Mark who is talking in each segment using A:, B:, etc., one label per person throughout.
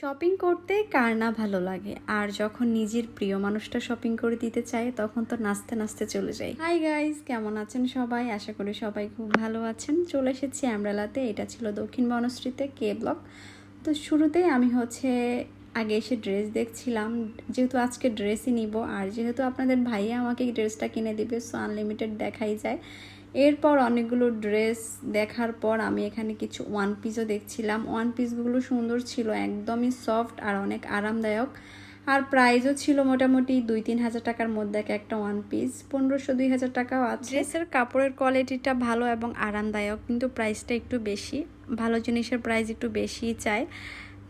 A: Shopping করতে কার না ভালো লাগে? আর যখন নিজের প্রিয় মানুষটা শপিং করে দিতে চায়, তখন তো নাচতে নাচতে চলে যাই হাই গাইস কেমন আছেন সবাই? আশা করি সবাই খুব ভালো আছেন। চলে এসেছি আমরালাতে। এটা ছিল দক্ষিণ বনশ্রীতে কে ব্লক তো শুরুতেই আমি হচ্ছে আগে এসে ড্রেস দেখছিলাম। যেহেতু আজকে ড্রেসই নিব, আর যেহেতু আপনাদের ভাইয়া আমাকে ড্রেসটা কিনে দিবে সো আনলিমিটেড দেখাই যায়। এরপর অনেকগুলো ড্রেস দেখার পর আমি এখানে কিছু ওয়ান পিসও দেখছিলাম। ওয়ান পিসগুলো সুন্দর ছিল, একদমই সফট আর অনেক আরামদায়ক। আর প্রাইসও ছিল মোটামুটি দুই তিন হাজার টাকার মধ্যে এক একটা ওয়ান পিস পনেরোশো দুই হাজার টাকাও আছে। ড্রেসের কাপড়ের কোয়ালিটিটা ভালো এবং আরামদায়ক, কিন্তু প্রাইসটা একটু বেশি। ভালো জিনিসের প্রাইস একটু বেশিই চায়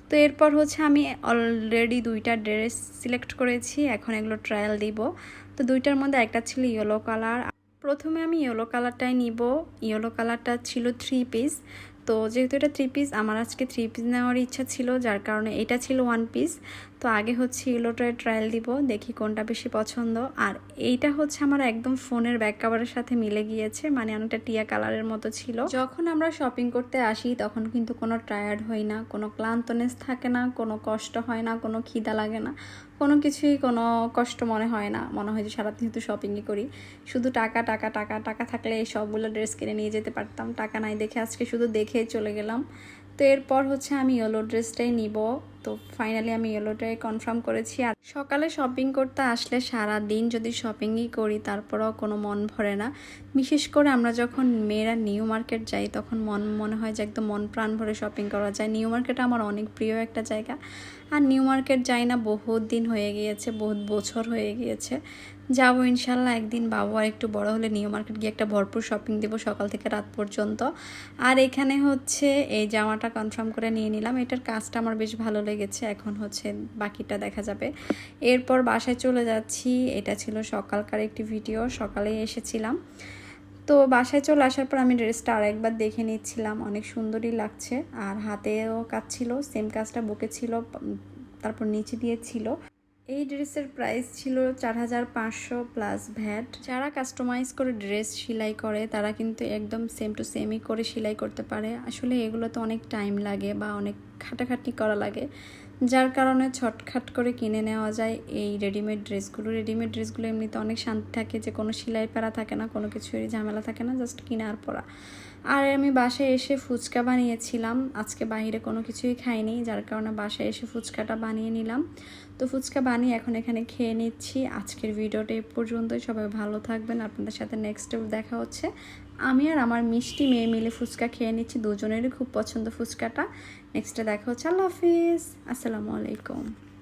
A: তো এরপর হচ্ছে আমি অলরেডি দুইটা ড্রেস সিলেক্ট করেছি। এখন এগুলো ট্রায়াল দিব। তো দুইটার মধ্যে একটা ছিল ইয়েলো কালার প্রথমে আমি ইয়েলো কালারটাই নিব। ইয়েলো কালারটা ছিল থ্রি পিস তো যেহেতু এটা থ্রি পিস আমার আজকে থ্রি পিস নেওয়ার ইচ্ছা ছিল, যার কারণে এটা ছিল ওয়ান পিস তো আগে হচ্ছে ইয়েলোটায় ট্রায়াল দিব, দেখি কোনটা বেশি পছন্দ। আর এইটা হচ্ছে আমার একদম ফোনের ব্যাক কাভারের সাথে মিলে গিয়েছে মানে অনেকটা টিয়া কালারের মতো ছিল। যখন আমরা শপিং করতে আসি, তখন কিন্তু কোনো টায়ার্ড হই না, কোনো ক্লান্তনেস থাকে না, কোনো কষ্ট হয় না, কোনো খিদা লাগে না। কোনো কিছুই কোনো কষ্ট মনে হয় না। মনে হয় যে সারাদিন তো শপিংই করি। শুধু টাকা টাকা টাকা টাকা থাকলে এই সবগুলো ড্রেস কিনে নিয়ে যেতে পারতাম। টাকা নাই দেখে আজকে শুধু দেখে চলে গেলাম। তো এরপর হচ্ছে আমি ইয়েলো ড্রেসটাই নিব। তো ফাইনালি আমি ইয়েলোটাই কনফার্ম করেছি। আর সকালে শপিং করতে আসলে সারা দিন যদি শপিংই করি, তারপরেও কোনো মন ভরে না। বিশেষ করে আমরা যখন মেয়েরা নিউ মার্কেট যাই, তখন মন, মনে হয় যে একদম মন প্রাণ ভরে শপিং করা যায়। নিউ মার্কেট আমার অনেক প্রিয় একটা জায়গা। আর নিউ মার্কেট যাই না, বহুত দিন হয়ে গিয়েছে, বহুত বছর হয়ে গিয়েছে। যাব ইনশাল্লাহ, একদিন বাবু আর একটু বড় হলে নিউ মার্কেট গিয়ে একটা ভরপুর শপিং দেবো সকাল থেকে রাত পর্যন্ত। আর এখানে হচ্ছে, এই জামাটা কনফার্ম করে নিয়ে নিলাম। এটার কাজটা আমার বেশ ভালো লেগেছে এখন হচ্ছে বাকিটা দেখা যাবে। এরপর বাসায় চলে যাচ্ছি, এটা ছিল সকালকার একটি ভিডিও সকালে এসেছিলাম। তো বাসায় চলে আসার পর আমি ড্রেসটা আরেকবার দেখে নিচ্ছিলাম, অনেক সুন্দরই লাগছে। আর হাতেও কাজ ছিল সেম কাজটা বুকে ছিল তারপর নিচে দিয়ে ছিল। এই ড্রেসের প্রাইস ছিল চার হাজার পাঁচশো প্লাস ভ্যাট যারা কাস্টমাইজ করে ড্রেস সেলাই করে, তারা কিন্তু একদম সেম টু সেমই করে সেলাই করতে পারে। আসলে এগুলো তো অনেক টাইম লাগে বা অনেক খাটাখাটি করা লাগে। যার কারণে ছটখাট করে কিনে নেওয়া যায় এই রেডিমেড ড্রেসগুলো রেডিমেড ড্রেসগুলো এমনিতে অনেক শান্তি থাকে যে কোনো সেলাই পারা থাকে না, কোনো কিছুরই ঝামেলা থাকে না জাস্ট কিনার পরা। আর আমি বাসায় এসে ফুচকা বানিয়েছিলাম। আজকে বাইরে কোনো কিছুই খাইনি, যার কারণে বাসায় এসে ফুচকাটা বানিয়ে নিলাম। তো ফুচকা বানিয়ে এখন এখানে খেয়ে নিচ্ছি। আজকের ভিডিওটা এ পর্যন্তই। সবাই ভালো থাকবেন। আপনাদের সাথে নেক্সট দেখা হচ্ছে। আমি আর আমার মিষ্টি মেয়ে মিলে ফুচকা খেয়ে নিচ্ছি। দুজনেরই খুব পছন্দ ফুচকাটা। নেক্সটে দেখা হচ্ছে। আল্লাহ হাফিজ। আসসালামু আলাইকুম।